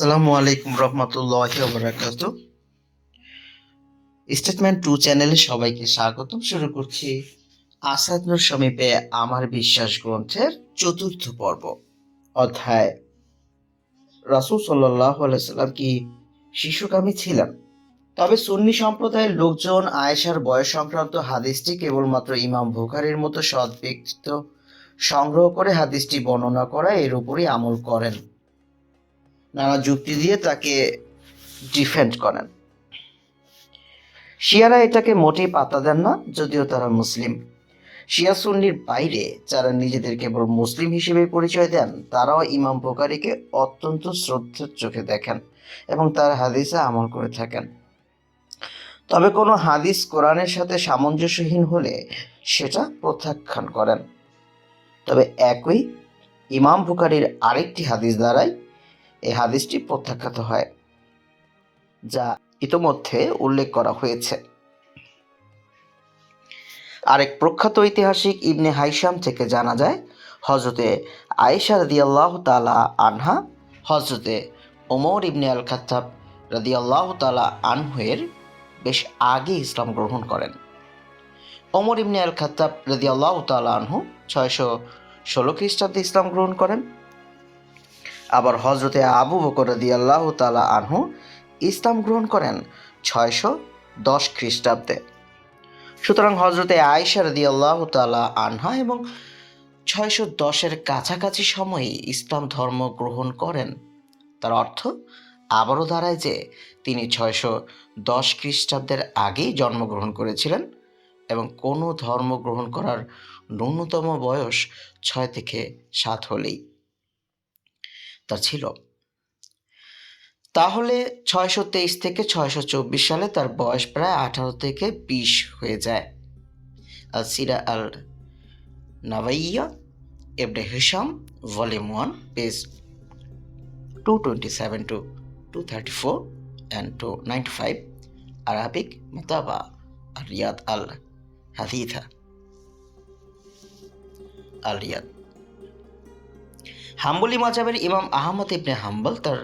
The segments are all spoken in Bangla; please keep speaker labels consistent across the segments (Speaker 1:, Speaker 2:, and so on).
Speaker 1: আসসালামু আলাইকুম রহমতুল্লাহ বারাকাতু। স্টেটমেন্ট টু চ্যানেলে সবাইকে স্বাগতম। শুরু করছি আসাদনুর সমীপে আমার বিশ্বাস গ্রন্থের চতুর্থ পর্ব। অধ্যায়, রাসূল সাল্লাহ সাল্লাম কি শিশুকামী ছিলেন? তবে সুন্নি সম্প্রদায়ের লোকজন আয়েশার বয়স সংক্রান্ত হাদিসটি কেবলমাত্র ইমাম বুখারীর মতো সৎ ব্যক্তিত্ব সংগ্রহ করে হাদিসটি বর্ণনা করা এর উপরই আমল করেন। নানা যুক্তি দিয়ে তাকে ডিফেন্ড করেন। শিয়ারা এটাকে মোটেই পাত্তা দেন না, যদিও তারা মুসলিম। শিয়া সুন্নির বাইরে যারা নিজেদের কেবল মুসলিম হিসেবে পরিচয় দেন, তারাও ইমাম বোকারিকে অত্যন্ত শ্রদ্ধার চোখে দেখেন এবং তার হাদিসে আমল করে থাকেন। তবে কোনো হাদিস কোরআনের সাথে সামঞ্জস্যহীন হলে সেটা প্রত্যাখ্যান করেন। তবে একই ইমাম বুখারির আরেকটি হাদিস দ্বারাই এই হাদিসটি প্রত্যাখ্যাত হয়, যা ইতোমধ্যে উল্লেখ করা হয়েছে। আরেক প্রখ্যাত ঐতিহাসিক ইবনে হাইসাম থেকে জানা যায় হজরতে আয়েশা রাদিয়াল্লাহু তালা আনহা হজরতে ওমর ইবনে আল খাত্তাব রাদিয়াল্লাহু তালা আনহুয়ের বেশ আগে ইসলাম গ্রহণ করেন। ওমর ইবনে আল খাত্তাব রাদিয়াল্লাহু তালা আনহু ছয়শো ষোলো খ্রিস্টাব্দে ইসলাম গ্রহণ করেন। আবার হজরতে আবু বকর আল্লাহ তালা আনহু ইসলাম গ্রহণ করেন ছয়শো দশ খ্রিস্টাব্দে। সুতরাং হজরতে রদি আল্লাহ তালা আনহা এবং ছয়শো দশের কাছাকাছি সময়ে ইসলাম ধর্ম গ্রহণ করেন। তার অর্থ আবারও দাঁড়ায় যে তিনি ছয়শো দশ খ্রিস্টাব্দের আগেই জন্মগ্রহণ করেছিলেন এবং কোনো ধর্ম গ্রহণ করার ন্যূনতম বয়স ছয় থেকে সাত হলেই। তার ছিল। তাহলে ছয়শো তেইশ থেকে ছয়শো চব্বিশ সালে তার বয়স প্রায় আঠারো থেকে বিশ হয়ে যায়। আল সিরা আল নাভাইয়া এবনে Hisham volume one, page two twenty seven two two thirty four and two ninety five, Arabic মোতাবা R Riyadh Al হাদিথা। Al Riyadh. হাম্বলি মাজাবের ইমাম আহমদ ইবনে হাম্বল তার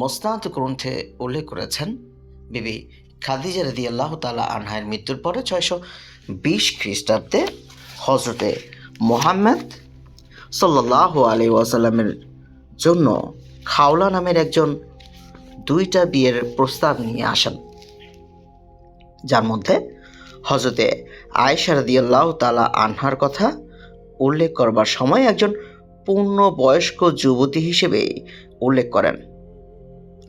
Speaker 1: মোস্তাদ গ্রন্থে উল্লেখ করেছেন, বিবি খাদিজা রদি আল্লাহ তালা আনহায়ের মৃত্যুর পরে ছয়শো বিশ খ্রিস্টাব্দে হজরতে মোহাম্মদ সাল্লাহ আলী ওয়াসাল্লামের জন্য খাওলা নামের একজন দুইটা বিয়ের প্রস্তাব নিয়ে আসেন। যার মধ্যে হজরতে আয়েশা রদিয়াল্লাহ তালা আনহার কথা উল্লেখ করবার সময় একজন পূর্ণ বয়স্ক যুবতী হিসেবে উল্লেখ করেন।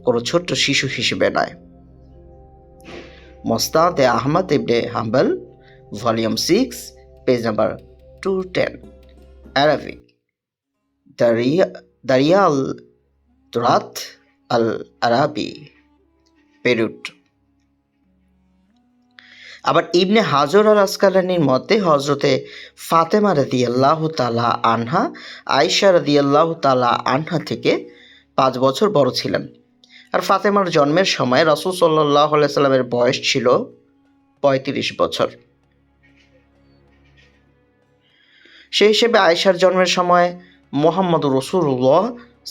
Speaker 1: কোনো ছোট্ট শিশু হিসেবে নয়। মোস্তাদ আহমদ ইবনে হাম্বল, volume six, page number two ten Arabic দারিয়া দারিয়া তুরাত আল আরাবি পেরুট। আবার ইবনে হাজর আল আসকালানির মতে হজরতে ফাতেমা রদি আল্লাহ তালা আনহা আয়সা রদি আল্লাহ তালা আনহা থেকে পাঁচ বছর বড় ছিলেন। আর ফাতেমার জন্মের সময় রসুল সাল্লাহ সাল্লামের বয়স ছিল পঁয়ত্রিশ বছর। সেই হিসেবে আয়সার জন্মের সময় মোহাম্মদ রসুল্লাহ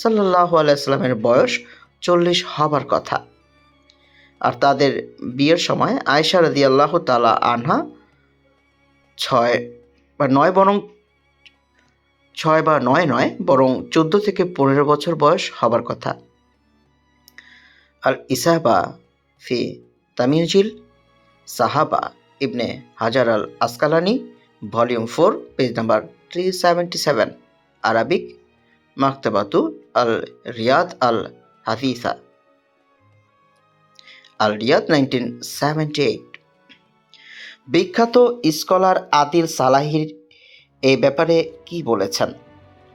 Speaker 1: সাল্লাহ আলাইস্লামের বয়স চল্লিশ হবার কথা। আর তাদের বিয়ের সময় আয়সা রদি আল্লাহ তালা আনহা ছয় বা নয় বরং ছয় বা নয় নয় বরং চোদ্দ থেকে পনেরো বছর বয়স হবার কথা। আর ইসাহবা ফি তামিউজিল সাহাবা ইবনে হাজার আল আসকালানি volume four, page number three seventy seven, Arabic মাকতাবাতু আল রিয়াদ আল হাফিসা। আল রিয়াদ নাইনটিন সেভেন্টি এইট। বিখ্যাত স্কলার আদিল সালাহির এই ব্যাপারে কি বলেছেন?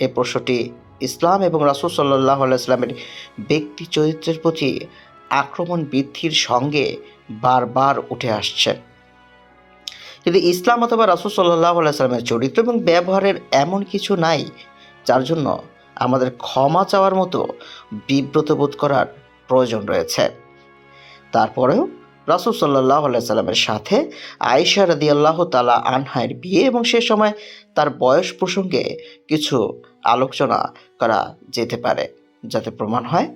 Speaker 1: এই প্রশ্নটি ইসলাম এবং রাসুল সাল্লাহ ইসলামের ব্যক্তি চরিত্রের প্রতি আক্রমণ বৃদ্ধির সঙ্গে বারবার উঠে আসছে। কিন্তু ইসলাম অথবা রাসুল সাল্লাহ সাল্লামের চরিত্র এবং ব্যবহারের এমন কিছু নাই, যার জন্য আমাদের ক্ষমা চাওয়ার মতো বিব্রত বোধ করার প্রয়োজন রয়েছে। তারপরেও রাসুল সাল্লাহ সাল্লামের সাথে আয়েশা রদি আল্লাহ তালা আনহায়ের বিয়ে এবং সে সময় তার বয়স প্রসঙ্গে কিছু আলোচনা করা যেতে পারে, যাতে প্রমাণ হয়।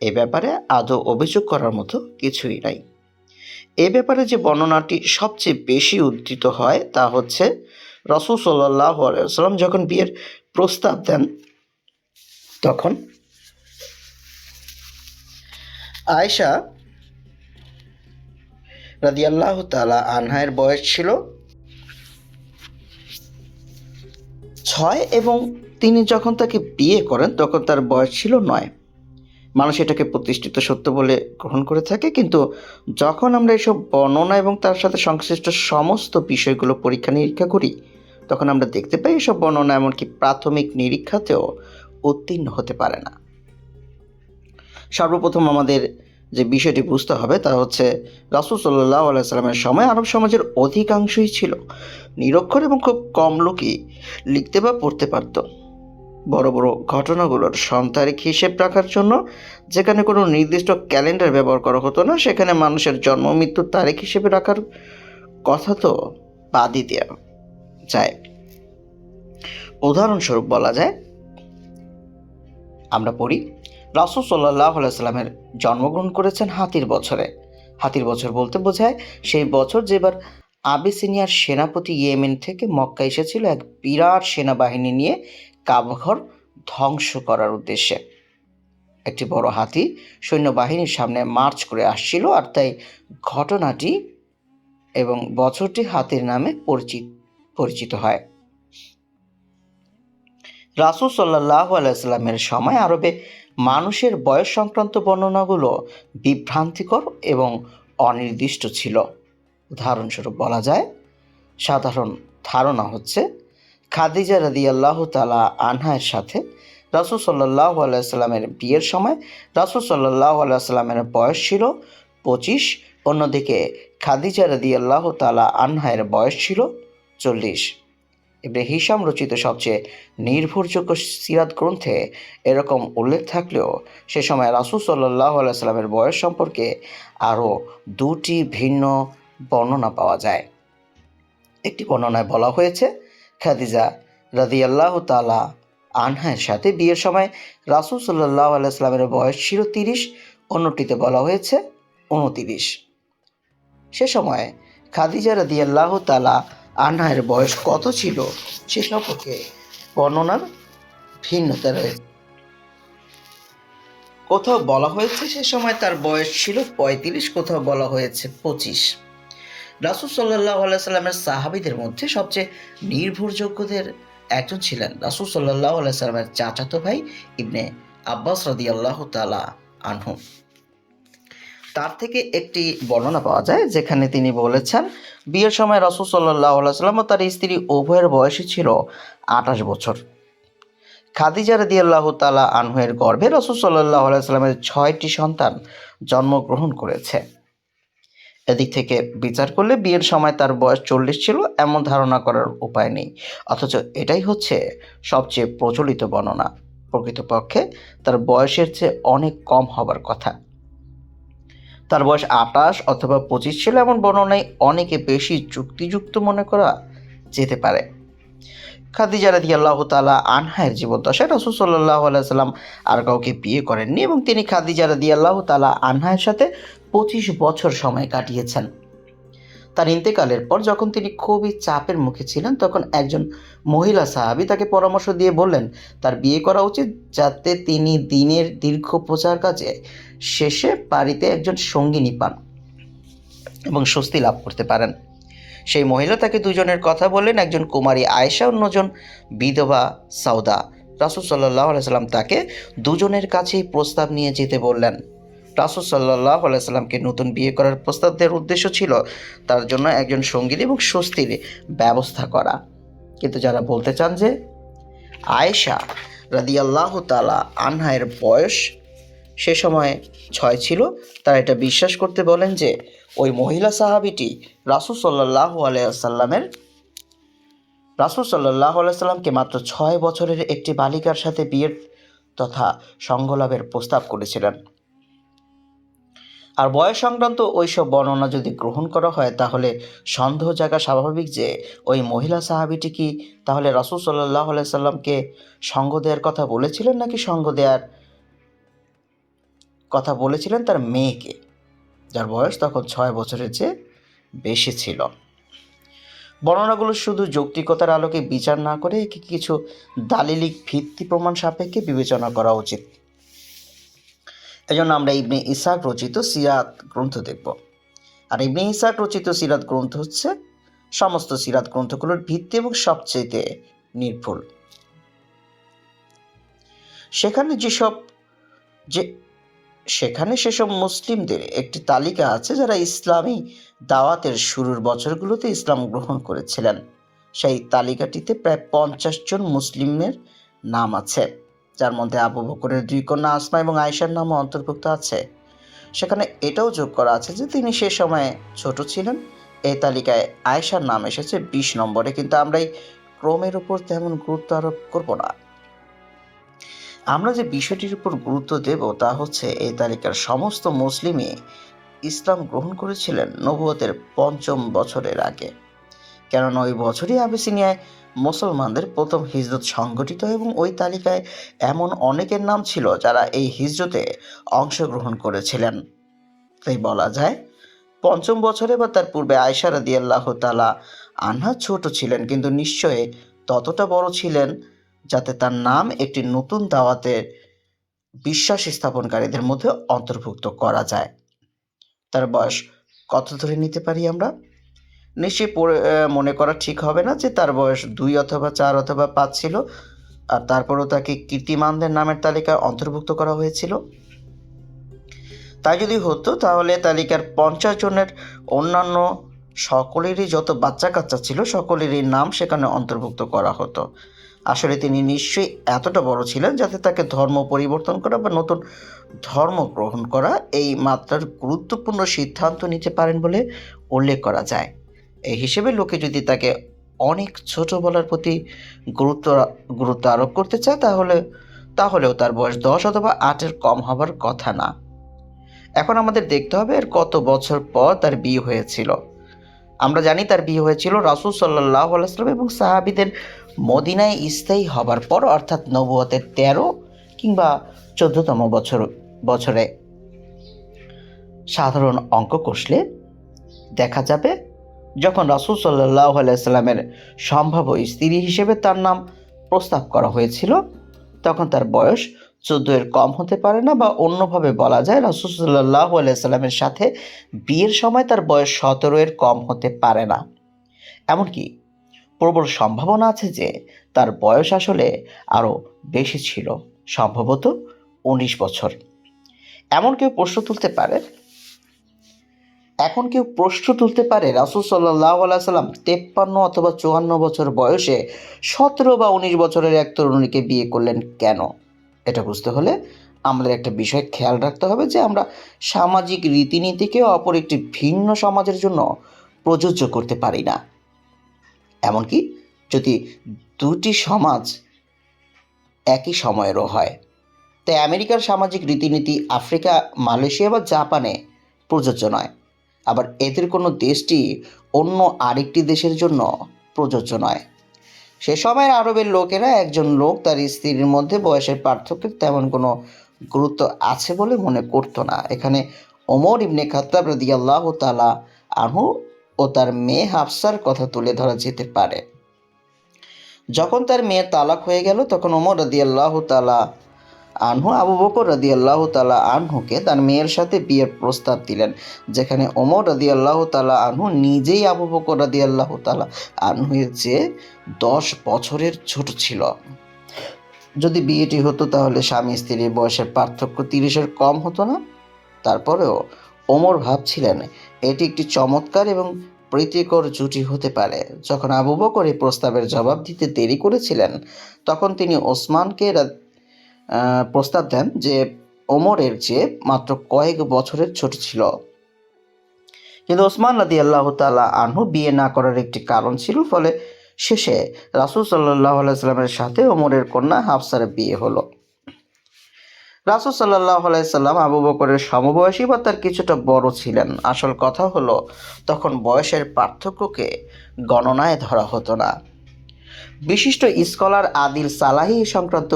Speaker 1: এ ব্যাপারে আদৌ অভিযোগ করার মতো কিছুই নাই। এ ব্যাপারে যে বর্ণনাটি সবচেয়ে বেশি উদ্ধৃত হয় তা হচ্ছে রসুল সাল্লাহ আলাইসাল্লাম যখন বিয়ের প্রস্তাব দেন, তখন আয়েশা রাদিয়াল্লাহু তাআলা আনহায়ের বয়স ছিল ছয় এবং তিনি যখন তাকে বিয়ে করেন, তখন তার বয়স ছিল নয়। মানুষ এটাকে প্রতিষ্ঠিত সত্য বলে গ্রহণ করে থাকে, কিন্তু যখন আমরা এসব বর্ণনা এবং তার সাথে সংশ্লিষ্ট সমস্ত বিষয়গুলো পরীক্ষা নিরীক্ষা করি, তখন আমরা দেখতে পাই এসব বর্ণনা এমনকি প্রাথমিক নিরীক্ষাতেও উত্তীর্ণ হতে পারে না। সর্বপ্রথম আমাদের যে বিষয়টি বুঝতে হবে তা হচ্ছে রাসুল সাল্লাহ আলাইসাল্লামের সময় আরব সমাজের অধিকাংশই ছিল নিরক্ষর এবং খুব কম লোকই লিখতে বা পড়তে পারত। বড় বড় ঘটনাগুলোর সন্তারিক হিসেব রাখার জন্য যেখানে কোনো নির্দিষ্ট ক্যালেন্ডার ব্যবহার করা হতো না, সেখানে মানুষের জন্ম মৃত্যুর তারিখ হিসেবে রাখার কথা তো বাদই দেওয়া যায়। উদাহরণস্বরূপ বলা যায়, আমরা পড়ি রাসুল সাল্লাহ আলাইস্লামের জন্মগ্রহণ করেছেন হাতির বছরে। হাতির বছর বলতে বোঝায় সেই বছর যেবার আবিসিনিয়ার সেনাপতি ইয়েমেন থেকে মক্কা এসেছিল এক বিরাট সেনাবাহিনী নিয়ে কাবঘর ধ্বংস করার উদ্দেশ্যে। একটি বড় হাতি সৈন্যবাহিনীর সামনে মার্চ করে আসছিল আর তাই ঘটনাটি এবং বছরটি হাতির নামে পরিচিত পরিচিত হয়। রাসুল সাল্লাহ আলাইস্লামের সময় আরবে মানুষের বয়স সংক্রান্ত বর্ণনাগুলো বিভ্রান্তিকর এবং অনির্দিষ্ট ছিল। উদাহরণস্বরূপ বলা যায়, সাধারণ ধারণা হচ্ছে, খাদিজা রাদি আল্লাহ তালা আনহায়ের সাথে রাসুল সাল্লাহ আলাইস্লামের বিয়ের সময় রাসুল সাল্লাহ আলাইস্লামের বয়স ছিল পঁচিশ, অন্যদিকে খাদিজা রাদি আল্লাহ তালা আনহায়ের বয়স ছিল চল্লিশ। ইবনে হিসাম রচিত সবচেয়ে নির্ভরযোগ্য সিরাত গ্রন্থে এরকম উল্লেখ থাকলেও সে সময় রাসুল সাল্লাহ আলাইস্লামের বয়স সম্পর্কে আরও দুটি ভিন্ন বর্ণনা পাওয়া যায়। একটি বর্ণনায় বলা হয়েছে, খাদিজা রাদিয়াল্লাহ তালা আনহায়ের সাথে বিয়ের সময় রাসুল সাল্লাহ আলাইস্লামের বয়স ছিল তিরিশ, অন্যটিতে বলা হয়েছে উনতিরিশ সে সময় খাদিজা রাদিয়াল্লাহ তালা আনহায়ের বয়স কত ছিল সে সম্পর্কে বর্ণনার ভিন্নতা রয়েছে। কোথাও বলা হয়েছে সে সময় তার বয়স ছিল পঁয়ত্রিশ, কোথাও বলা হয়েছে পঁচিশ। রাসুল সাল্লাহ আলাইসাল্লামের সাহাবিদের মধ্যে সবচেয়ে নির্ভরযোগ্যদের একজন ছিলেন রাসুল সাল্লাহ আলাইসাল্লামের চাচাতো ভাই ইবনে আব্বাস রাদি আল্লাহ তালা আনহু। তার থেকে একটি বর্ণনা পাওয়া যায়, যেখানে তিনি বলেছেন, বিয়ের সময় রসুল সাল্লাহ আলাইসাল্লাম ও তার স্ত্রী উভয়ের বয়সই ছিল আঠাশ বছর। খাদিজা রদি আল্লাহ তালা আনহুয়ের গর্ভে রসুল সাল্লাহ আলাইস্লামের ছয়টি সন্তান জন্মগ্রহণ করেছে। এদিক থেকে বিচার করলে বিয়ের সময় তার বয়স চল্লিশ ছিল, এমন ধারণা করার উপায় নেই। অথচ এটাই হচ্ছে সবচেয়ে প্রচলিত বর্ণনা। প্রকৃতপক্ষে তার বয়সের চেয়ে অনেক কম হবার কথা। তার বয়স আটাশ অথবা পঁচিশ ছিল এমন বর্ণনায় অনেকে বেশি যুক্তিযুক্ত মনে করা যেতে পারে। খাদিজা রাদি আল্লাহ তালা আনহায়ের জীবদ্দশায় রসুল সাল্লাহ আলাইসাল্লাম আর কাউকে বিয়ে করেননি এবং তিনি খাদিজা রাদি আল্লাহ তালা আনহায়ের সাথে পঁচিশ বছর সময় কাটিয়েছেন। তার ইন্তেকালের পর যখন তিনি খুবই চাপের মুখে ছিলেন, তখন একজন মহিলা সাহাবি তাকে পরামর্শ দিয়ে বললেন, তার বিয়ে করা উচিত যাতে তিনি দিনের দীর্ঘ প্রচার কাজে শেষে বাড়িতে একজন সঙ্গিনী পান এবং স্বস্তি লাভ করতে পারেন। সেই মহিলা তাকে দুজনের কথা বললেন, একজন কুমারী আয়েশা, অন্যজন বিধবা সাউদা। রাসুল সাল্লাহ আলাইসাল্লাম তাকে দুজনের কাছেই প্রস্তাব নিয়ে যেতে বললেন। রাসুল সাল্লাহ আলাইসাল্লামকে নতুন বিয়ে করার প্রস্তাব দেওয়ার উদ্দেশ্য ছিল তার জন্য একজন সংগীত এবং স্বস্তির ব্যবস্থা করা। কিন্তু যারা বলতে চান যে আয়েশা রাদিয়াল্লাহ তালা আনহায়ের বয়স সে সময় ছয় ছিল, তারা এটা বিশ্বাস করতে বলেন যে ওই মহিলা সাহাবিটি রাসুল সাল্লাহ আলাইসাল্লামের রাসুল সাল্লাহ আলাইসাল্লামকে মাত্র ছয় বছরের একটি বালিকার সাথে বিয়ের তথা সঙ্গলাভের প্রস্তাব করেছিলেন। আর বয়স সংক্রান্ত ওইসব বর্ণনা যদি গ্রহণ করা হয়, তাহলে সন্দেহ জায়গা স্বাভাবিক যে ওই মহিলা সাহাবিটি কি তাহলে রাসুল সাল্লাহ সাল্লামকে সঙ্গ দেওয়ার কথা বলেছিলেন নাকি সঙ্গ দেওয়ার কথা বলেছিলেন তার মেয়েকে, যার বয়স তখন ছয় বছরের চেয়ে বেশি ছিল? বর্ণনাগুলো শুধু যৌক্তিকতার আলোকে বিচার না করে কিছু দালিলিক ভিত্তি প্রমাণ সাপেক্ষে বিবেচনা করা উচিত। এজন্য আমরা ইবনে ইসাক রচিত সিরাত গ্রন্থ দেখব। আর ইবনে ইসাক রচিত সিরাত গ্রন্থ হচ্ছে সমস্ত সিরাত গ্রন্থগুলোর ভিত্তি এবং সবচেয়ে নির্ভুল। সেখানে যেসব যে, সেখানে সেসব মুসলিমদের একটি তালিকা আছে যারা ইসলামী দাওয়াতের শুরুর বছরগুলোতে ইসলাম গ্রহণ করেছিলেন। সেই তালিকাটিতে প্রায় পঞ্চাশ জন মুসলিমের নাম আছে। যার মধ্যে আবু বকরের দুই কন্যা আসমা এবং আয়েশার নামও অন্তর্ভুক্ত আছে। সেখানে এটাও যোগ করা আছে যে তিনি সে সময়ে ছোট ছিলেন। এই তালিকায় আয়েশার নাম এসেছে বিশ নম্বরে, কিন্তু আমরা এই ক্রমের উপর তেমন গুরুত্ব আরোপ করব না। আমরা যে বিষয়টির উপর গুরুত্ব দেব তা হচ্ছে এই তালিকার সমস্ত মুসলিমই ইসলাম গ্রহণ করেছিলেন নবুয়তের পঞ্চম বছরের আগে। কেননা ওই বছরই আবেসিনিয়ায় মুসলমানদের প্রথম হিজরত সংগঠিত এবং ওই তালিকায় এমন অনেকের নাম ছিল যারা এই হিজরতে অংশগ্রহণ করেছিলেন। তাই বলা যায়, পঞ্চম বছরে বা তার পূর্বে আয়সা রাদিয়াল্লাহ তালা আনহা ছোট ছিলেন, কিন্তু নিশ্চয়ই ততটা বড় ছিলেন যাতে তার নাম একটি নতুন দাওয়াতের বিশ্বাস স্থাপনকারীদের মধ্যে অন্তর্ভুক্ত করা যায়। তার বয়স কত ধরে নিতে পারি আমরা? নিশ্চয়ই মনে করা ঠিক হবে না যে তার বয়স দুই অথবা চার অথবা পাঁচ ছিল আর তারপরও তাকে কীর্তিমানদের নামের তালিকায় অন্তর্ভুক্ত করা হয়েছিল। তাই যদি হতো তাহলে তালিকার পঞ্চাশ জনের অন্যান্য সকলেরই যত বাচ্চা কাচ্চা ছিল সকলেরই নাম সেখানে অন্তর্ভুক্ত করা হতো। আসলে তিনি নিশ্চয়ই এতটা বড় ছিলেন যাতে তাকে ধর্ম পরিবর্তন করা বা নতুন ধর্ম গ্রহণ করা এই মাত্রার গুরুত্বপূর্ণ সিদ্ধান্ত নিতে পারেন বলে উল্লেখ করা যায়। হিসেবে লোকে যদি তাকে অনেক ছোট বলার প্রতি গুরুত্ব গুরুত্ব আরোপ করতে চায়, তাহলে, তাহলেও তার বয়স দশ অথবা আটের কম হবার কথা না। এখন আমাদের দেখতে হবে এর কত বছর পর তার বিয়ে হয়েছিল। আমরা জানি তার বিয়ে হয়েছিল রাসুল সাল্লাহ আলাইসলাম এবং সাহাবিদের মদিনায় স্থায়ী হবার পর, অর্থাৎ নবুয়তের তেরো কিংবা চোদ্দতম বছর, বছরে সাধারণ অঙ্ক কষলে দেখা যাবে যখন রাসুল সাল্লাহ আলাইস্লামের সম্ভাব্য স্ত্রী হিসেবে তার নাম প্রস্তাব করা হয়েছিল, তখন তার বয়স চোদ্দ এর কম হতে পারে না বা অন্যভাবে বলা যায় রাসুল সাল্লাহ আলাইস্লামের সাথে বিয়ের সময় তার বয়স সতেরো এর কম হতে পারে না। এমনকি প্রবল সম্ভাবনা আছে যে তার বয়স আসলে আরও বেশি ছিল, সম্ভবত উনিশ বছর। এমন কেউ প্রশ্ন তুলতে পারে এখন কেউ প্রশ্ন তুলতে পারে, রাসুল সাল্লাহ সাল্লাম তেপ্পান্ন অথবা চুয়ান্ন বছর বয়সে সতেরো বা উনিশ বছরের এক তরুণীকে বিয়ে করলেন কেন? এটা বুঝতে হলে আমাদের একটা বিষয় খেয়াল রাখতে হবে যে আমরা সামাজিক রীতিনীতিকে অপর একটি ভিন্ন সমাজের জন্য প্রযোজ্য করতে পারি না। এমনকি যদি দুটি সমাজ একই সময়েরও হয়, তাই আমেরিকার সামাজিক রীতিনীতি আফ্রিকা, মালয়েশিয়া বা জাপানে প্রযোজ্য নয়। আবার এদের কোনো দেশটি অন্য আরেকটি দেশের জন্য প্রযোজ্য নয়। সে সময়ের আরবের লোকেরা একজন লোক তার স্ত্রীর মধ্যে বয়সের পার্থক্যের তেমন কোনো গুরুত্ব আছে বলে মনে করতো না। এখানে ওমর ইবনে খাত্তাব রদি আল্লাহ তালা আনহু ও তার মেয়ে হাফসার কথা তুলে ধরা যেতে পারে। যখন তার মেয়ে তালাক হয়ে গেল, তখন ওমর রদি আল্লাহ তালা আনহু আবু বকর রদি আল্লাহ তালা আনহুকে তার মেয়ের সাথে বিয়ের প্রস্তাব দিলেন, যেখানে ওমর রদি আল্লাহ তালা আনহু নিজেই আবু বকর রদি আল্লাহ তালা আনহুয়ের চেয়ে দশ বছরের ছোট ছিল। যদি বিয়েটি হতো তাহলে স্বামী স্ত্রীর বয়সের পার্থক্য তিরিশের কম হতো না। তারপরেও ওমর ভাবছিলেন, এটি একটি চমৎকার এবং প্রীতিকর জুটি হতে পারে। যখন আবু বকর এই প্রস্তাবের জবাব দিতে দেরি করেছিলেন, তখন তিনি ওসমানকে প্রস্তাব দেন যে ওমরের চেয়ে মাত্র কয়েক বছরের ছোট ছিল। কিন্তু ওসমান রাদি আল্লাহ তালা আনহু বিয়ে না করার একটি কারণ ছিল, ফলে শেষে রাসুল সাল্লাহ আলাইস্লামের সাথে ওমরের কন্যা হাফসার বিয়ে হলো। রাসুল সাল্লাহ আলাইসাল্লাম আবু বকরের সমবয়সী বা তার কিছুটা বড় ছিলেন। আসল কথা হলো, তখন বয়সের পার্থক্যকে গণনায় ধরা হতো না। বিশিষ্ট স্কলার আদিল সালাহি সংক্রান্ত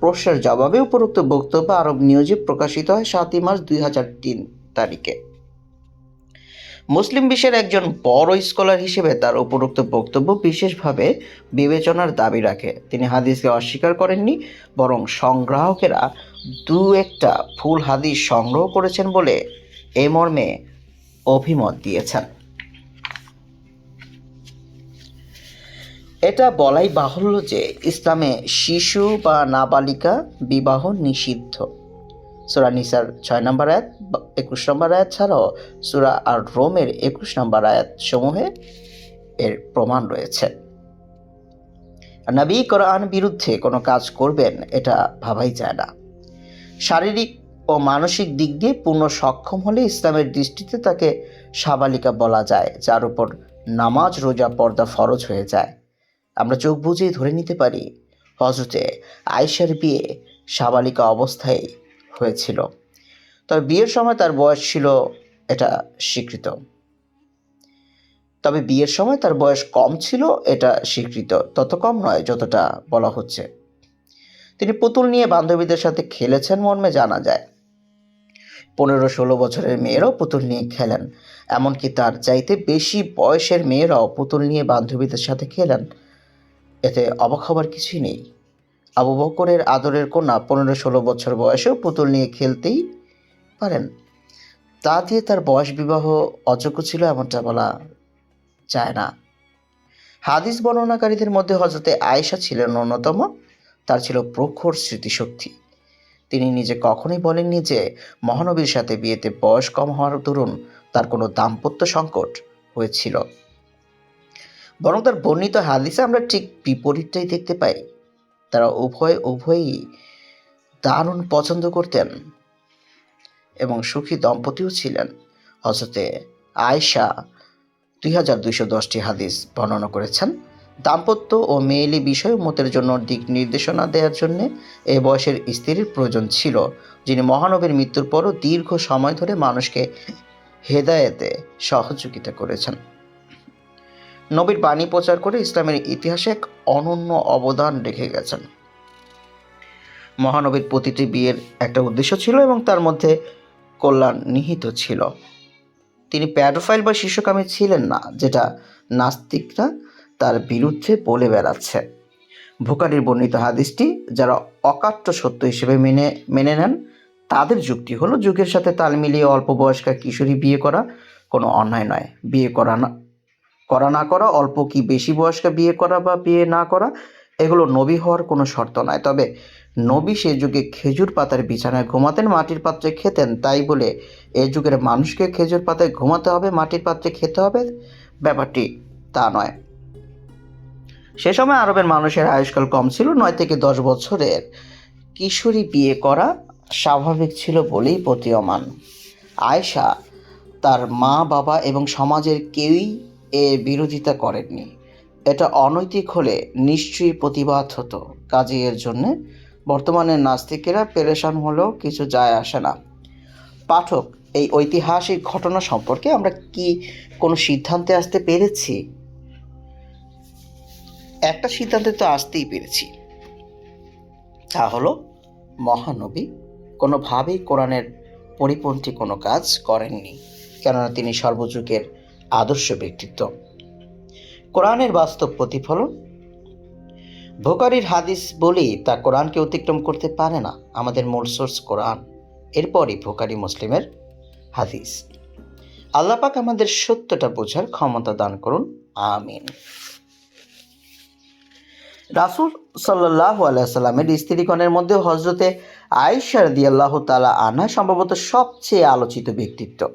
Speaker 1: প্রশ্নের জবাবে উপরোক্ত বক্তব্য আরব নিউজে প্রকাশিত হয় সাতই মার্চ দুই হাজার তিন তারিখে। মুসলিম বিশ্বের একজন বড় স্কলার হিসেবে তার উপরোক্ত বক্তব্য বিশেষভাবে বিবেচনার দাবি রাখে। তিনি হাদিসকে অস্বীকার করেননি, বরং সংগ্রাহকেরা দু একটা ফুল হাদিস সংগ্রহ করেছেন বলে এ মর্মে অভিমত দিয়েছেন। এটা বলাই বাহুল্য যে ইসলামে শিশু বা নাবালিকা বিবাহ নিষিদ্ধ। সুরা নিসার ছয় নম্বর আয়াত একুশ নম্বর আয়াত ছাড়াও সুরা আর রোমের একুশ নম্বর আয়াত সমূহে এর প্রমাণ রয়েছে। নবী কোরআন বিরুদ্ধে কোনো কাজ করবেন এটা ভাবাই যায় না। শারীরিক ও মানসিক দিক দিয়ে পূর্ণ সক্ষম হলে ইসলামের দৃষ্টিতে তাকে সাবালিকা বলা যায়, যার উপর নামাজ, রোজা, পর্দা ফরজ হয়ে যায়। আমরা চোখ বুঝেই ধরে নিতে পারি হজরতে আয়েশার বিয়ে সাবালিকা অবস্থায় হয়েছিল। তবে বিয়ের সময় তার বয়স ছিল এটা স্বীকৃত। তবে বিয়ের সময় তার বয়স কম ছিল এটা স্বীকৃত, তত কম নয় যতটা বলা হচ্ছে। তিনি পুতুল নিয়ে বান্ধবীদের সাথে খেলেছেন মর্মে জানা যায়। পনেরো ষোলো বছরের মেয়েরাও পুতুল নিয়ে খেলেন, এমনকি তার চাইতে বেশি বয়সের মেয়েরাও পুতুল নিয়ে বান্ধবীদের সাথে খেলেন। এতে অবাক হবার কিছুই নেই। আবু বকরের আদরের কন্যা পনেরো ষোলো বছর বয়সেও পুতুল নিয়ে খেলতেই পারেন। তা দিয়ে তার বয়স বিবাহ অযোগ্য ছিল এমনটা বলা যায় না। হাদিস বর্ণনাকারীদের মধ্যে হজরতে আয়েশা ছিলেন অন্যতম। তার ছিল প্রখর স্মৃতিশক্তি। তিনি নিজে কখনোই বলেননি যে মহানবীর সাথে বিয়েতে বয়স কম হওয়ার দরুন তার কোনো দাম্পত্য সংকট হয়েছিল। বরং তার বর্ণিত হাদিসে আমরা ঠিক বিপরীতটাই দেখতে পাই। তারা উভয় উভয়ই দারুণ পছন্দ করতেন এবং সুখী দম্পতিও ছিলেন। হজরতে আয়শা দুই হাজার দুইশো দশটি হাদিস বর্ণনা করেছেন। দাম্পত্য ও মেয়েলি বিষয় মতের জন্য দিক নির্দেশনা দেওয়ার জন্য এ বয়সের স্ত্রীর প্রয়োজন ছিল, যিনি মহানবীর মৃত্যুর পরও দীর্ঘ সময় ধরে মানুষকে হেদায়েতে সহযোগিতা করেছেন। নবীর বাণী প্রচার করে ইসলামের ইতিহাসে এক অনন্য অবদান রেখে গেছেন। মহানবীর প্রতিটি বিয়ের একটা উদ্দেশ্য ছিল এবং তার মধ্যে কল্যাণ নিহিত ছিল। তিনি প্যাডোফাইল বা শিশুকামী ছিলেন না, যেটা নাস্তিকরা তার বিরুদ্ধে বলে বেড়াচ্ছে। ভোকারির বর্ণিত হাদিসটি, যারা অকাট্য সত্য হিসেবে মেনে মেনে নেন, তাদের যুক্তি হলো, যুগের সাথে তাল মিলিয়ে অল্প বয়স্কা কিশোরী বিয়ে করা কোনো অন্যায় নয়। বিয়ে করা করা না করা, অল্প কি বেশি বয়স্কা বিয়ে করা বা বিয়ে না করা, এগুলো নবী হওয়ার কোনো শর্ত নয় তবে নবী সে যুগে খেজুর পাতার বিছানায় ঘুমাতেন, মাটির পাত্রে খেতেন। তাই বলে এ যুগের মানুষকে খেজুর পাতায় ঘুমাতে হবে, মাটির পাত্রে খেতে হবে? ব্যাপারটি তা নয়। সে সময় আরবের মানুষের আয়ুষ্কাল কম ছিল, নয় থেকে দশ বছরের। কিশোরী বিয়ে করা স্বাভাবিক ছিল বলেই প্রতীয়মান। আয়েশা তার মা, বাবা এবং সমাজের কেউই এর বিরোধিতা করেননি। এটা অনৈতিক হলে নিশ্চয়ই প্রতিবাদ হতো। কাজে এর জন্যে বর্তমানে নাস্তিকেরা পেরেশান হলেও কিছু যায় আসে না। পাঠক, এই ঐতিহাসিক ঘটনা সম্পর্কে আমরা কি কোনো সিদ্ধান্তে আসতে পেরেছি? একটা সিদ্ধান্তে তো আসতেই পেরেছি। তা হলো, মহানবী কোনোভাবেই কোরআনের পরিপন্থী কোনো কাজ করেননি। কেননা তিনি সর্বযুগের আদর্শ ব্যক্তিত্ব। কোরআনের বাস্তব প্রতিফলন? ভোকারির হাদিস বলেই তা কোরআনকে অতিক্রম করতে পারে না। আমাদের মূল সোর্স কোরআন। এরপরই ভোকারি মুসলিমের হাদিস। আল্লাপাক আমাদের সত্যটা বোঝার ক্ষমতা দান করুন। আমিন। রাসুল সাল্লাহ আলাইসাল্লামের স্ত্রীগণের মধ্যে হজরতে আয়েশা রদি আল্লাহ তালা আনা সম্ভবত সবচেয়ে আলোচিত ব্যক্তিত্ব।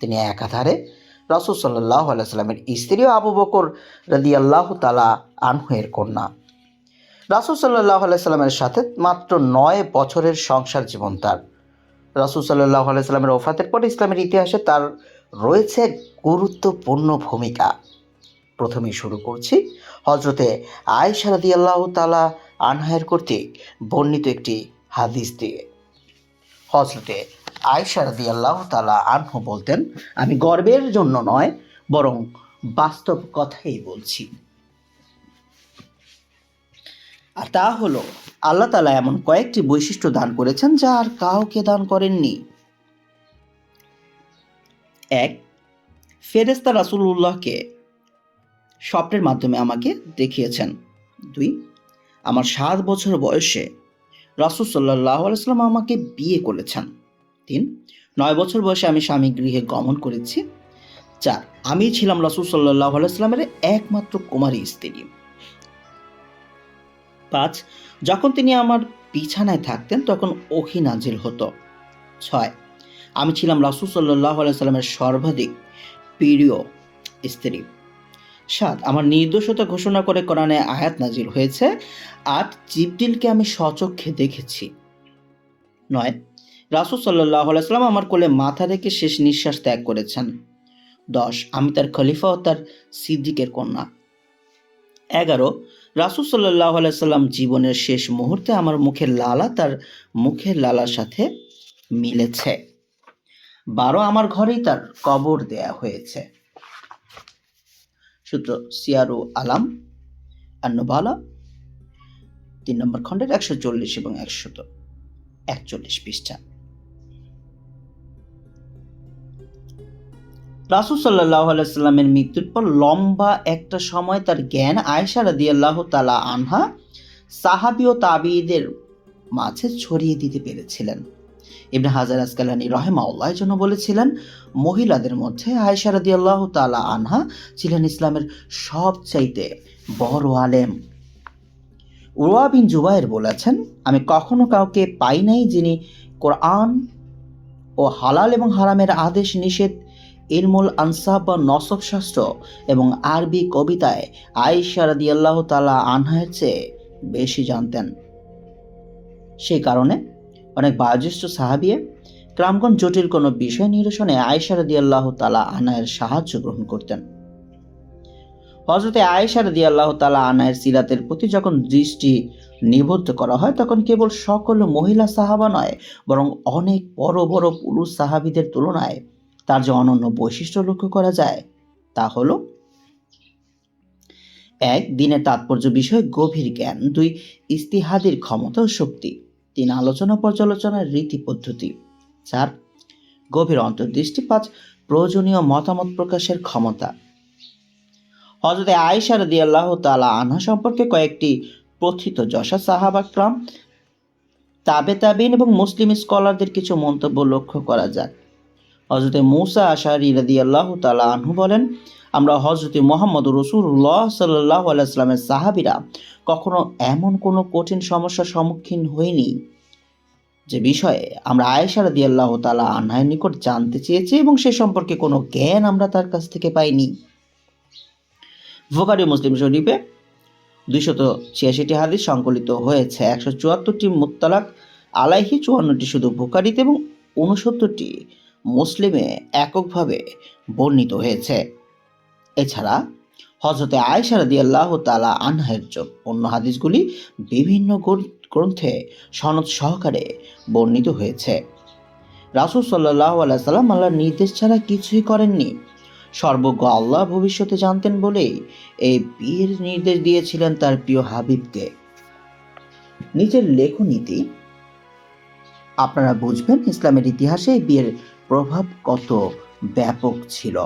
Speaker 1: তিনি একাধারে রাসুল সাল্লাহ আলাইসাল্লামের স্ত্রী আবু বকর রদি আল্লাহ তালা আনহের কন্যা। রাসুল সাল্লাহ আলাইসাল্লামের সাথে মাত্র নয় বছরের সংসার জীবন তার। রাসুল সাল্লাহ আলাইসাল্লামের ওফাতের পর ইসলামের ইতিহাসে তার রয়েছে গুরুত্বপূর্ণ ভূমিকা। প্রথমেই শুরু করছি হজরতে আয়েশা রাদি আল্লাহ তালা আনহায়ের কর্তৃক বর্ণিত একটি হাদিস দিয়ে। হজরতে আয়েশা রাদি আল্লাহ তালা আনহু বলতেন, আমি গর্বের জন্য নয়, বরং বাস্তব কথাই বলছি। আর তা হলো, আল্লাহ তালা এমন কয়েকটি বৈশিষ্ট্য দান করেছেন যা আর কাউকে দান করেননি। এক ফেরেস্তা রাসুল্লাহকে স্বপ্নের মাধ্যমে আমাকে দেখিয়েছেন। দুই, আমার সাত বছর বয়সে রাসুল সাল্লাহ আলাইসাল্লাম আমাকে বিয়ে করেছেন। তিন। নয় বছর বয়সে আমি স্বামী গৃহে গমন করেছি। চার, আমি ছিলাম রাসুল সাল্লাহ আলাইস্লামের একমাত্র কুমারী স্ত্রী। পাঁচ, যখন তিনি আমার বিছানায় থাকতেন তখন ওহি নাজিল হতো। ছয়, আমি ছিলাম রাসুল সাল্লাহ আলাইস্লামের সর্বাধিক প্রিয় স্ত্রী। সাত, আমার নির্দোষতা ঘোষণা করে কোরআনে আয়াত নাজিল হয়েছে। আট জিবডিলকে আমি সচক্ষে দেখেছি। নয় রাসুল সাল্লাহ আলাইস্লাম আমার কোলে মাথা রেখে শেষ নিঃশ্বাস ত্যাগ করেছেন। দশ, আমি তার খলিফা ও তার সিদ্দিকের কন্যা। এগারো, রাসুল সাল্লাহ আলাইসাল্লাম জীবনের শেষ মুহূর্তে আমার মুখের লালা তার মুখের লালার সাথে মিলেছে। বারো, আমার ঘরেই তার কবর দেয়া হয়েছে। সূত্র, সিয়ারু আলাম, আন্নবালা, তিন নম্বর খণ্ডের একশো চল্লিশ এবং একশত একচল্লিশ পৃষ্ঠা। রাসুল সাল্লাহ আলাইস্লামের মৃত্যুর পর লম্বা একটা সময় তার জ্ঞান আয়সা রাদি আল্লাহ তালা আনহা সাহাবি ও তাবিদের মাঝে ছড়িয়ে দিতে পেরেছিলেন। ইবনে হাজার আসকালানি রহেমাউল্লাহ জন্য বলেছিলেন, মহিলাদের মধ্যে আয়সা রাদি আল্লাহ তালা আনহা ছিলেন ইসলামের সবচাইতে বড় আলেম। উরওয়া জুবাইর বলেছেন, আমি কখনো কাউকে পাই নাই যিনি কোরআন ও হালাল এবং হারামের আদেশ নিষেধ ইলমুল আনসাব বা নসব শাস্ত্র এবং আরবি কবিতায় আয়েশা রাদিয়াল্লাহ তালা আনহায়ের চেয়ে বেশি জানতেন। সেই কারণে অনেক বায়োজ্যেষ্ঠ সাহাবিয়ে গ্রামগঞ্জ জটিল কোনো বিষয় নিরসনে আয়েশা রাদিয়াল্লাহ তালা আনায়ের সাহায্য গ্রহণ করতেন। হজরতে আয়েশা রাদিয়াল্লাহ তালা আনায়ের সিরাতের প্রতি যখন দৃষ্টি নিবদ্ধ করা হয়, তখন কেবল সকল মহিলা সাহাবা নয়, বরং অনেক বড় বড় পুরুষ সাহাবিদের তুলনায় তার যে অনন্য বৈশিষ্ট্য লক্ষ্য করা যায়, তা হলো, এক, দিনের তাৎপর্য বিষয়ে গভীর জ্ঞান, দুই, ইস্তিহাদের ক্ষমতা ও শক্তি, তিন, আলোচনা পর্যালোচনার রীতি পদ্ধতি, চার, গভীর অন্তর্দৃষ্টি পাঁচ প্রয়োজনীয় মতামত প্রকাশের ক্ষমতা। হজরতে আয়েশা রদি আল্লাহ তালা আনহা সম্পর্কে কয়েকটি প্রথিত যশা সাহাবাক্রাম তাবে তাবিন এবং মুসলিম স্কলারদের কিছু মন্তব্য লক্ষ্য করা যায় হজরতে মৌসা আশারি রাদি আল্লাহ তালা আনহু বলেন, আমরা হজরতে মোহাম্মদ রসুল্লাহ সাল্লাহ আলাইসলামের সাহাবিরা কখনো এমন কোনো কঠিন সমস্যার সম্মুখীন হইনি। যে বিষয়ে আমরা আয়েশা রাদি আল্লাহ তালা আনহায়ের নিকট জানতে চেয়েছি এবং সে সম্পর্কে কোনো জ্ঞান আমরা তার কাছ থেকে পাইনি। ভোকারি মুসলিম শরীফে দুইশত ছিয়াশিটি হাদিস সংকলিত হয়েছে, একশো চুয়াত্তরটি মুত্তালাক, আলাইহি চুয়ান্নটি শুধু ভোকারিতে এবং উনসত্তরটি মুসলিমে এককভাবে বর্ণিত হয়েছে। এছাড়া হজরতে আয়সা রাদি আল্লাহ তালা আনহের অন্য হাদিসগুলি বিভিন্ন গ্রন্থে সনদ সহকারে বর্ণিত হয়েছে। রাসুল সাল্লাহ আলাইসাল্লাম আল্লাহর নির্দেশ ছাড়া কিছুই করেননি। সর্বজ্ঞ আল্লাহ ভবিষ্যতে জানতেন বলেই এই বিয়ের নির্দেশ দিয়েছিলেন তার প্রিয় হাবিবকে। নিজের লেখনীতি, আপনারা বুঝবেন ইসলামের ইতিহাসে বিয়ের প্রভাব কত ব্যাপক ছিল?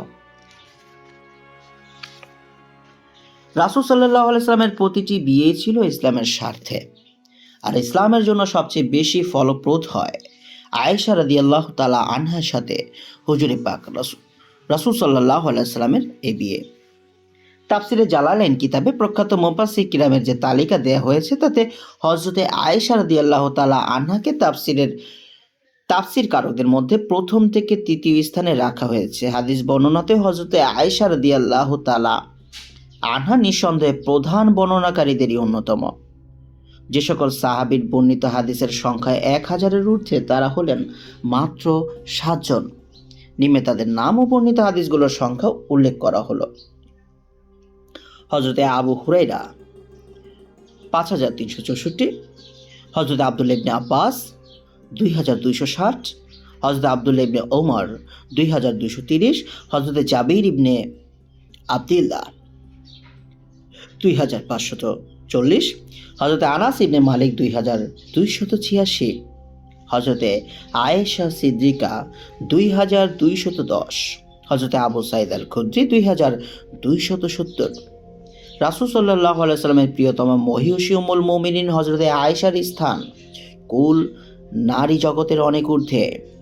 Speaker 1: রাসুল সাল্লাহ আলাইসলামের প্রতিটি বিয়ে ছিল ইসলামের স্বার্থে। আর ইসলামের জন্য সবচেয়ে বেশি ফলপ্রদ হয় আয়েশা রাদি আল্লাহ তালা আনহার সাথে হুজুরে পাক রাসুল সাল্লাহ আলাইসাল্লামের এ বিয়ে। তাফসিরে জালালেন কিতাবে প্রখ্যাত মোপাসি কিরামের যে তালিকা দেয়া হয়েছে, তাতে হজরতে আয়েশা রাদি আল্লাহ তালা আনহাকে তাফসিরের তাফসির কারকদের মধ্যে প্রথম থেকে তৃতীয় স্থানে রাখা হয়েছে। হাদিস বর্ণনাতে হজরতে আয়েশা রাদি আল্লাহ তালা আনহা নিঃসন্দেহে প্রধান বর্ণনাকারীদেরই অন্যতম। যে সকল সাহাবির বর্ণিত হাদিসের সংখ্যা এক হাজারের ঊর্ধ্বে, তারা হলেন মাত্র সাতজন নিম্নে তাদের নাম ও বর্ণিত হাদিসগুলোর সংখ্যা উল্লেখ করা হলো। হজরতে আবু হুরাইরা পাঁচ হাজার তিনশো চৌষট্টি হজরত আবদুল আব্বাস দুই হাজার দুইশো ষাট ইবনে ওমর দুই হাজার দুইশো তিরিশ জাবির ইবনে আবদুল্লাহ দুই হাজার পাঁচশত চল্লিশ হজরতে আনাস ইবনে মালিক দুই হাজার দুইশত ছিয়াশি হজরতে আয়েশা সিদ্দিকা দুই হাজার দুইশত দশ হজরতে আবু সাইদ আল খুদ্রি দুই হাজার দুইশত সত্তর। রাসুল সাল্লাহ আলাইসাল্লামের প্রিয়তম মহিষী উমুল মোমিনিন হজরতে আয়েশার স্থান কুল নারী জগতের অনেক ঊর্ধ্বে।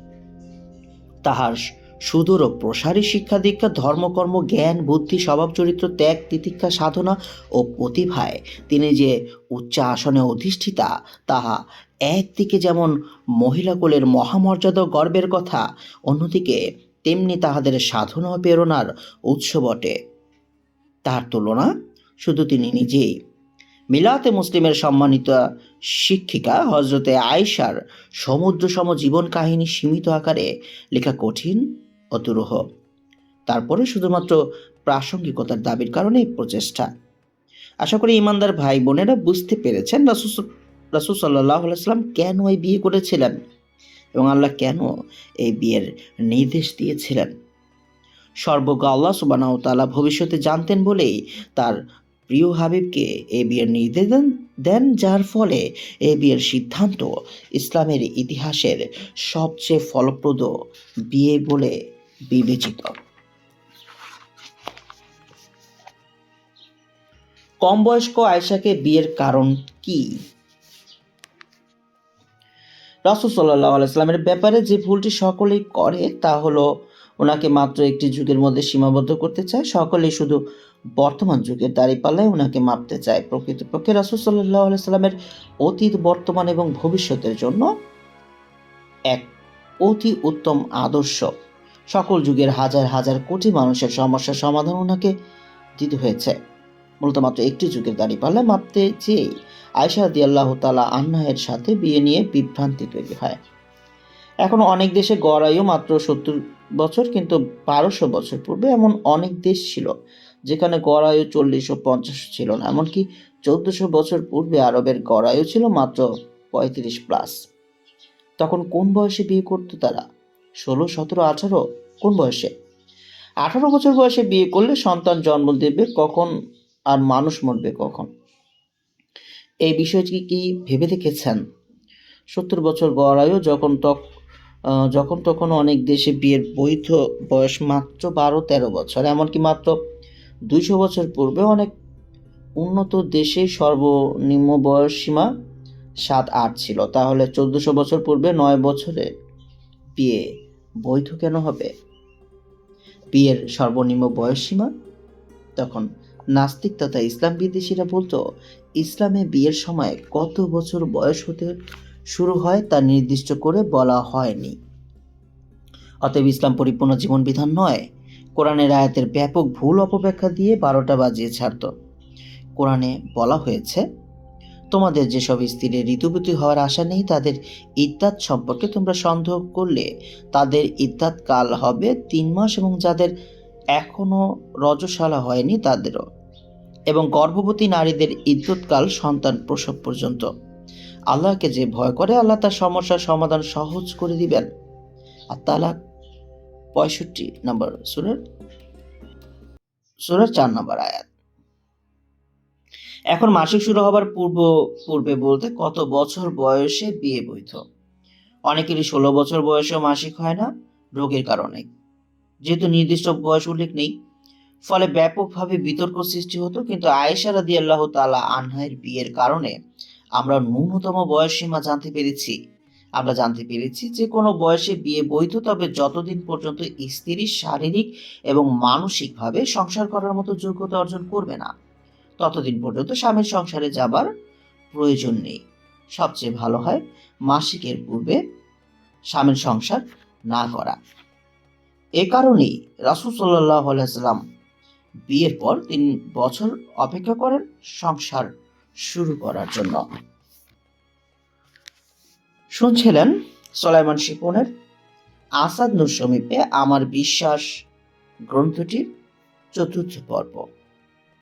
Speaker 1: তাহার সুদূর ও প্রসারী শিক্ষা দীক্ষা, ধর্মকর্ম, জ্ঞান, বুদ্ধি, স্বভাব, চরিত্র, ত্যাগ, তিতিক্ষা, সাধনা ও প্রতিভায় তিনি যে উচ্চ আসনে অধিষ্ঠিতা, তাহা একদিকে যেমন মহিলা কোলের মহামর্যাদা গর্বের কথা, অন্যদিকে তেমনি তাহাদের সাধনা প্রেরণার উৎস বটে। তার তুলনা শুধু তিনি নিজেই। মিলাতে মুসলিমের সম্মানিত শিক্ষিকা হজরতে আয়েশার সমুদ্র সম জীবন কাহিনী সীমিত আকারে লেখা কঠিন ও দুরূহ। তারপরে শুধুমাত্র প্রাসঙ্গিকতার দাবির কারণে এই প্রচেষ্টা। আশা করি ইমানদার ভাই বোনেরা বুঝতে পেরেছেন রাসুস রাসুল সাল্লাহ কেন এই বিয়ে করেছিলেন এবং আল্লাহ কেন এই বিয়ের নির্দেশ দিয়েছিলেন। সর্বজ্ঞ আল্লাহ সুবানাহ তালা ভবিষ্যতে জানতেন বলেই তার প্রিয় হাবিবকে এই বিয়ের নির্দেশ দেন যার ফলে এই বিয়ের সিদ্ধান্ত ইসলামের ইতিহাসের সবচেয়ে ফলপ্রদ বিয়ে বলে বিবেচিত। কম বয়স্ক আয়সাকে বিয়ের কারণ কি? রাসুল সাল্লাহ আলাইস্লামের ব্যাপারে যে ভুলটি সকলেই করে তা হলো, ওনাকে মাত্র একটি যুগের মধ্যে সীমাবদ্ধ করতে চায়। সকলেই শুধু বর্তমান যুগের দাঁড়িপাল্লায় ওনাকে মাপতে চায়। প্রকৃতপক্ষে রাসুল সাল্লাহ আলাইস্লামের অতীত, বর্তমান এবং ভবিষ্যতের জন্য এক অতি উত্তম আদর্শ। সকল যুগের হাজার হাজার কোটি মানুষের সমস্যার সমাধান ওনাকে দিতে হয়েছে। মূলত মাত্র একটি যুগের দাঁড়িপাল্লায় মাপতে চেয়ে আয়সা দিয়াল্লাহ তালা আন্নাহের সাথে বিয়ে নিয়ে বিভ্রান্তি তৈরি হয়। এখন অনেক দেশে গড় আয়ু মাত্র সত্তর বছর, কিন্তু বারোশো বছর পূর্বে এমন অনেক দেশ ছিল যেখানে গড় আয়ু চল্লিশ ও পঞ্চাশ ছিল না, এমনকি চোদ্দশো বছর পূর্বে আরবের গড় আয়ু ছিল মাত্র পঁয়ত্রিশ প্লাস। তখন কোন বয়সে বিয়ে করতো তারা? ষোলো, সতেরো, আঠারো? কোন বয়সে? আঠারো বছর বয়সে বিয়ে করলে সন্তান জন্ম দেবে কখন আর মানুষ মরবে কখন? এই বিষয়টি কি ভেবে দেখেছেন? সত্তর বছর গড় আয়ু যখন তক যখন তখন অনেক দেশে বিয়ের বৈধ বয়স মাত্র বারো, তেরো বছর, এমনকি মাত্র দুইশো বছর পূর্বে অনেক উন্নত দেশে সর্বনিম্ন বয়স সীমা সাত আট ছিল। তাহলে চোদ্দশো বছর পূর্বে নয় বছরে বিয়ে বৈধ কেন হবে? বিয়ের সর্বনিম্ন বয়স সীমা? তখন নাস্তিক তথা ইসলাম বিদ্বেষীরা বলতো, ইসলামে বিয়ের সময় কত বছর বয়স হতে শুরু হয় তা নির্দিষ্ট করে বলা হয়নি। অতএব ইসলাম পরিপূর্ণ জীবন বিধান নয়। কোরআনের আয়াতের ব্যাপক ভুল অপব্যাখ্যা দিয়ে বারোটা বাজিয়ে ছাড়ত। কোরআনে বলা হয়েছে, তোমাদের যেসব স্ত্রীর ঋতুবতী হওয়ার আশা নেই, তাদের ইদ্যাত সম্পর্কে তোমরা সন্দেহ করলে তাদের ইদ্যাত কাল হবে তিন মাস এবং যাদের এখনও রজশালা হয়নি তাদেরও। এবং গর্ভবতী নারীদের ইদ্যুৎকাল সন্তান প্রসব পর্যন্ত। আল্লাহকে যে ভয় করে, আল্লাহ তার সমস্যার সমাধান সহজ করে দিবেন। আর তালাক পঁয়ষট্টি নম্বর সুরের সুরের চার নম্বর আয়াত। এখন মাসিক শুরু হবার পূর্ব, পূর্বে বলতে কত বছর বয়সে বিয়ে বৈধ? অনেকেরই ষোলো বছর বয়সেও মাসিক হয় না, রোগের কারণে। যেহেতু নির্দিষ্ট বয়স উল্লেখ নেই, ফলে ব্যাপকভাবে বিতর্ক সৃষ্টি হতো, কিন্তু আয়েশা রাদি আল্লাহ তালা আনহায়ের বিয়ের কারণে আমরা ন্যূনতম বয়স সীমা জানতে পেরেছি। আমরা জানতে পেরেছি যে কোনো বয়সে বিয়ে বৈধ, তবে যতদিন পর্যন্ত স্ত্রী শারীরিক এবং মানসিকভাবে সংসার করার মতো যোগ্যতা অর্জন করবে না, ততদিন পর্যন্ত স্বামীর সংসারে যাবার প্রয়োজন নেই। সবচেয়ে ভালো হয় মাসিকের পূর্বে স্বামীর সংসার না করা। এ কারণেই রাসুল সাল্লাহ আলাইসাল্লাম বিয়ের পর তিন বছর অপেক্ষা করেন সংসার শুরু করার জন্য। শুনছিলেন সোলাইমান শিপনের আসাদ নুর সমীপে আমার বিশ্বাস গ্রন্থটির চতুর্থ পর্ব।